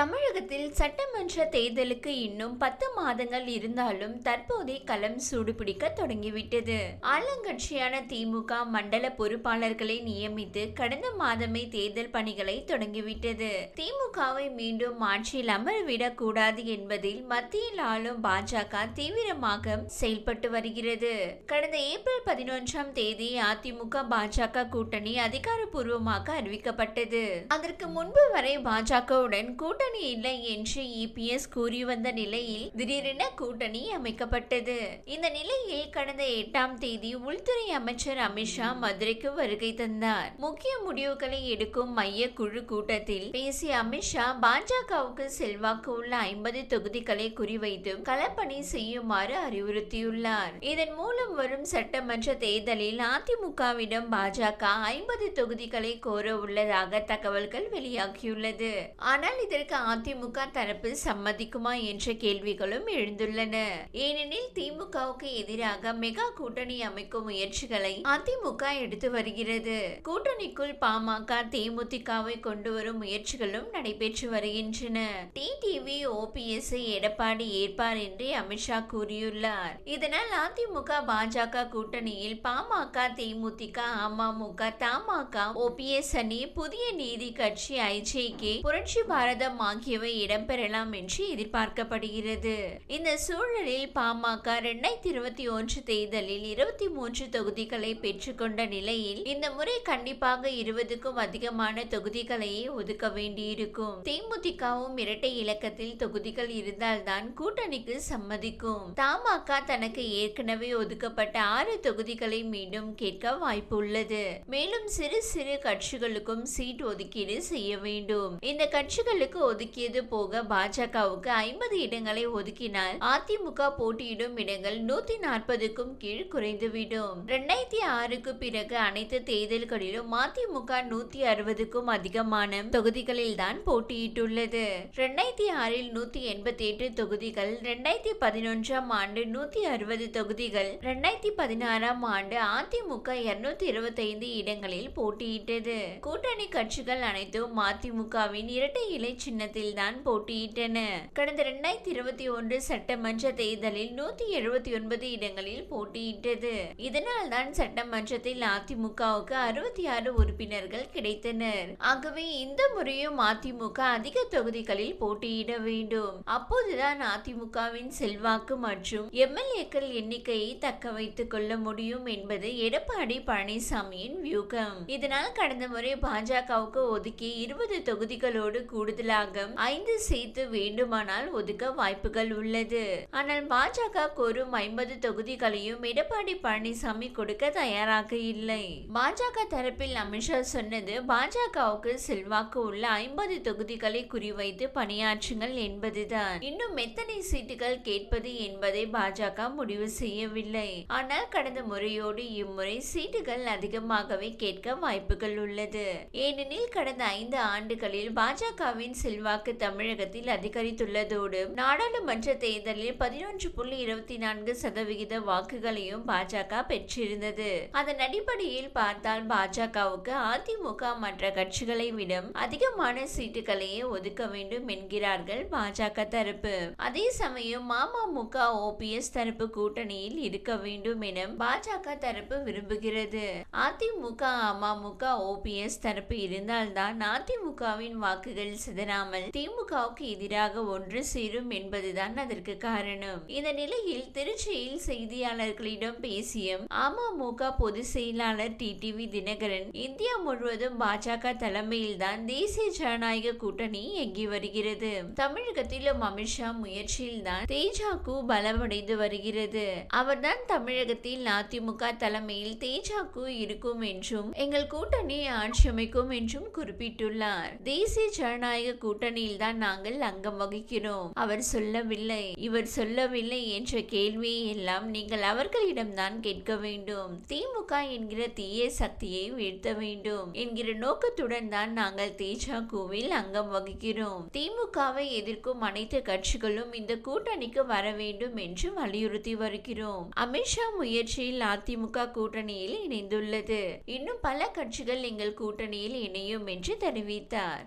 தமிழகத்தில் சட்டமன்ற தேர்தலுக்கு இன்னும் பத்து மாதங்கள் இருந்தாலும் தற்போதே களம் சூடுபிடிக்க தொடங்கிவிட்டது. ஆளுங்கட்சியான திமுக மண்டல பொறுப்பாளர்களை நியமித்து கடந்த மாதமே தேர்தல் பணிகளை தொடங்கிவிட்டது. திமுகவை மீண்டும் ஆட்சியில் அமரவிடக் கூடாது என்பதில் மத்தியில் ஆளும் பாஜக தீவிரமாக செயல்பட்டு வருகிறது. கடந்த ஏப்ரல் பதினொன்றாம் தேதி அதிமுக பாஜக கூட்டணி அதிகாரப்பூர்வமாக அறிவிக்கப்பட்டது. அதற்கு முன்பு வரை பாஜகவுடன் கூட்டணி இல்லை என்று இபிஎஸ் கூறி வந்த நிலையில் திடீரென கூட்டணி அமைக்கப்பட்டது. இந்த நிலையில் கடந்த எட்டாம் தேதி உள்துறை அமைச்சர் அமித்ஷா மதுரைக்கு வருகை தந்தார். முக்கிய முடிவுகளை எடுக்கும் மைய குழு கூட்டத்தில் பேசிய அமித்ஷா பாஜகவுக்கு செல்வாக்கு உள்ள ஐம்பது தொகுதிகளை குறிவைத்து களப்பணி செய்யுமாறு அறிவுறுத்தியுள்ளார். இதன் மூலம் வரும் சட்டமன்ற தேர்தலில் அதிமுகவிடம் பாஜக ஐம்பது தொகுதிகளை கோர உள்ளதாக தகவல்கள் வெளியாகியுள்ளது. ஆனால் இதற்கு அதிமுக தரப்பில் சம்மதிக்குமா என்ற கேள்விகளும் எழுந்துள்ளன. ஏனெனில் திமுகவுக்கு எதிராக மெகா கூட்டணி அமைக்கும் முயற்சிகளை அதிமுக எடுத்து வருகிறது. கூட்டணிக்குள் பாமக தேமுதிகவை கொண்டு வரும் முயற்சிகளும் நடைபெற்று வருகின்றன. டிடிவி ஓபிஎஸ் எடப்பாடி ஏற்பார் என்று அமித்ஷா கூறியுள்ளார். இதனால் அதிமுக பாஜக கூட்டணியில் பாமக தேமுதிக அமமுக தமாக ஓபிஎஸ் அணி புதிய நீதி கட்சி ஐஜேகே புரட்சி ஆகியவை இடம்பெறலாம் என்று எதிர்பார்க்கப்படுகிறது. இந்த சூழலில் பாமக இரண்டாயிரத்தி இருபத்தி ஒன்று தேர்தலில் இருபத்தி மூன்று தொகுதிகளை பெற்றுக்கொண்ட நிலையில் இந்த முறை கண்டிப்பாக இருபதுக்கும் அதிகமான தொகுதிகளையே ஒதுக்க வேண்டியிருக்கும். தேமுதிகவும் இரட்டை இலக்கத்தில் தொகுதிகள் இருந்தால்தான் கூட்டணிக்கு சம்மதிக்கும். தமாக தனக்கு ஏற்கனவே ஒதுக்கப்பட்ட ஆறு தொகுதிகளை மீண்டும் கேட்க வாய்ப்பு உள்ளது மேலும் சிறு சிறு கட்சிகளுக்கும் சீட் ஒதுக்கீடு செய்ய வேண்டும். இந்த கட்சிகளுக்கு ஒதுக்கியது போக பாஜகவுக்கு ஐம்பது இடங்களை ஒதுக்கினால் அதிமுக போட்டியிடும் இடங்கள் நூத்தி நாற்பதுக்கும் கீழ் குறைந்துவிடும். இரண்டாயிரத்தி ஆறுக்கு பிறகு அனைத்து தேர்தல்களிலும் அதிமுக நூத்தி அறுபதுக்கும் அதிகமான தொகுதிகளில் தான் போட்டியிட்டுள்ளது. இரண்டாயிரத்தி ஆறில் நூத்தி எண்பத்தி எட்டு தொகுதிகள் இரண்டாயிரத்தி பதினொன்றாம் ஆண்டு நூத்தி அறுபது தொகுதிகள் இரண்டாயிரத்தி பதினாறாம் ஆண்டு அதிமுக இருநூத்தி இருபத்தி ஐந்து இடங்களில் போட்டியிட்டது. கூட்டணி கட்சிகள் அனைத்தும் அதிமுகவின் இரட்டை இலை சின்ன சின்னத்தில் தான் போட்டியிட்டன. கடந்த இரண்டாயிரத்தி இருபத்தி ஒன்று சட்டமன்ற தேர்தலில் நூத்தி எழுபத்தி ஒன்பது இடங்களில் போட்டியிட்டது. இதனால் தான் சட்டமன்றத்தில் அதிமுகவுக்கு அறுபத்தி ஆறு உறுப்பினர்கள் கிடைத்தனர். ஆகவே இந்த முறையும் அதிமுக அதிக தொகுதிகளில் போட்டியிட வேண்டும். அப்போதுதான் அதிமுகவின் செல்வாக்கு மற்றும் எம்எல்ஏக்கள் எண்ணிக்கையை தக்க வைத்துக் கொள்ள முடியும் என்பது எடப்பாடி பழனிசாமியின் வியூகம். இதனால் கடந்த முறை பாஜகவுக்கு ஒதுக்கி இருபது தொகுதிகளோடு கூடுதலாக ஐந்து சீட்டு வேண்டுமானால் ஒதுக்க வாய்ப்புகள் உள்ளது. ஆனால் பாஜக கோரும் ஐம்பது தொகுதிகளையும் எடப்பாடி பழனிசாமி கொடுக்க தயாராக இல்லை. பாஜக தரப்பில் அமித்ஷா சொன்னது பாஜகவுக்கு செல்வாக்கு உள்ள ஐம்பது தொகுதிகளை குறிவைத்து பணியாற்றுங்கள் என்பதுதான். இன்னும் எத்தனை சீட்டுகள் கேட்பது என்பதை பாஜக முடிவு செய்யவில்லை. ஆனால் கடந்த முறையோடு இம்முறை சீட்டுகள் அதிகமாகவே கேட்க வாய்ப்புகள் உள்ளது. ஏனெனில் கடந்த ஐந்து ஆண்டுகளில் பாஜகவின் செல்வ செல்வாக்கு தமிழகத்தில் அதிகரித்துள்ளதோடு நாடாளுமன்ற தேர்தலில் பதினொன்று புள்ளி இருபத்தி நான்கு சதவிகித வாக்குகளையும் பாஜக பெற்றிருந்தது. அதன் அடிப்படையில் பார்த்தால் பாஜகவுக்கு அதிமுக மற்ற கட்சிகளை விட அதிகமான சீட்டுகளையே ஒதுக்க வேண்டும் என்கிறார்கள் பாஜக தரப்பு. அதே சமயம் மாமமுக ஓபிஎஸ் தரப்பு கூட்டணியில் இருக்க வேண்டும் என பாஜக தரப்பு விரும்புகிறது. அதிமுக அமமுக ஓபிஎஸ் தரப்பு இருந்தால்தான் அதிமுகவின் வாக்குகள் சிதறாமல் திமுகவுக்கு எதிராக ஒன்று சேரும் என்பதுதான் அதற்கு காரணம். இந்த நிலையில் திருச்சியில் செய்தியாளர்களிடம் பேசிய அமமுக பொதுச் செயலாளர் டி. டிவி தினகரன் இந்தியா முழுவதும் பாஜக தலைமையில்தான் தேசிய ஜனநாயக கூட்டணி இயங்கி வருகிறது. தமிழகத்திலும் அமித்ஷா முயற்சியில்தான் தேஜாக்கு பலமடைந்து வருகிறது. அவர்தான் தமிழகத்தில் அதிமுக தலைமையில் தேஜாக்கு இருக்கும் என்றும் எங்கள் கூட்டணி ஆட்சி அமைக்கும் என்றும் குறிப்பிட்டுள்ளார். தேசிய ஜனநாயக கூட்டணியில் தான் நாங்கள் அங்கம் வகிக்கிறோம். அவர் சொல்லவில்லை. இவர் சொல்லவில்லை என்ற கேள்வியை எல்லாம் நீங்கள் அவர்களிடம்தான் கேட்க வேண்டும். திமுக என்கிற தீய சக்தியை வீழ்த்த வேண்டும். என்கிற நோக்கத்துடன் தான் நாங்கள் தேஜாகுவில் அங்கம் வகிக்கிறோம். திமுகவை எதிர்க்கும் அனைத்து கட்சிகளும் இந்த கூட்டணிக்கு வர வேண்டும் என்று வலியுறுத்தி வருகிறோம். அமித்ஷா முயற்சியில் அதிமுக கூட்டணியில் இணைந்துள்ளது. இன்னும் பல கட்சிகள் எங்கள் கூட்டணியில் இணையும் என்று தெரிவித்தார்.